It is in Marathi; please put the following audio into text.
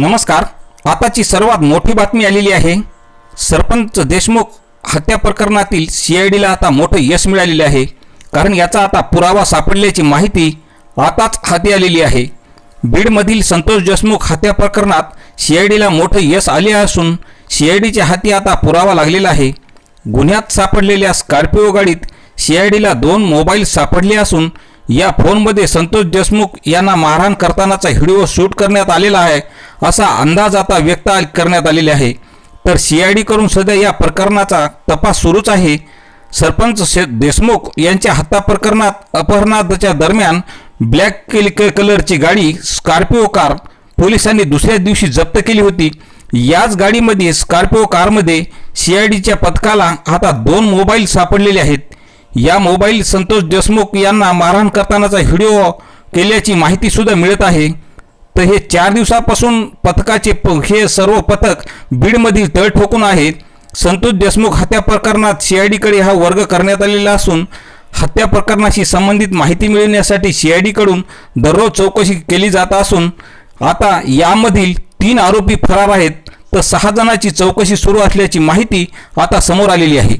नमस्कार. आताची सर्वात मोठी बातमी आलेली आहे. सरपंच देशमुख हत्या प्रकरणातील सी आय डीला आता मोठं यश मिळालेले आहे. कारण याचा आता पुरावा सापडल्याची माहिती आताच हाती आलेली आहे. बीडमधील संतोष देशमुख हत्या प्रकरणात सी आय डीला मोठं यश आले असून सी आय डीच्या हाती आता पुरावा लागलेला आहे. गुन्ह्यात सापडलेल्या स्कॉर्पिओ गाडीत सी आय डीला दोन मोबाईल सापडले असून या फोनमध्ये संतोष देशमुख यांना मारहाण करतानाचा व्हिडिओ शूट करण्यात आलेला आहे. असा अंदाज आता व्यक्त आ- करण्यात आलेले आहे. तर सी आय डीकडून सध्या या प्रकरणाचा तपास सुरूच आहे. सरपंच शे- देशमुख यांच्या हत्या प्रकरणात अपहरणाच्या दरम्यान ब्लॅक केल- कलरची गाडी स्कॉर्पिओ कार पोलिसांनी दुसऱ्या दिवशी जप्त केली होती. याच गाडीमध्ये स्कॉर्पिओ कारमध्ये सी आय डीच्या पथकाला आता दोन मोबाईल सापडलेले आहेत. या मोबाईल संतोष देशमुख यांना मारहाण करतानाचा व्हिडिओ केल्याची माहितीसुद्धा मिळत आहे. तर हे चार दिवसापासून पथकाचे प- हे सर्व पथक बीडमधील तळ ठोकून आहेत संतोष देशमुख हत्या प्रकरणात सीआयडीकडे हा वर्ग करण्यात आलेला असून हत्या प्रकरणाशी संबंधित माहिती मिळवण्यासाठी सीआयडीकडून दररोज चौकशी केली जात असून आता यामधील तीन आरोपी फरार आहेत. तर सहा जणांची चौकशी सुरू असल्याची माहिती आता समोर आलेली आहे.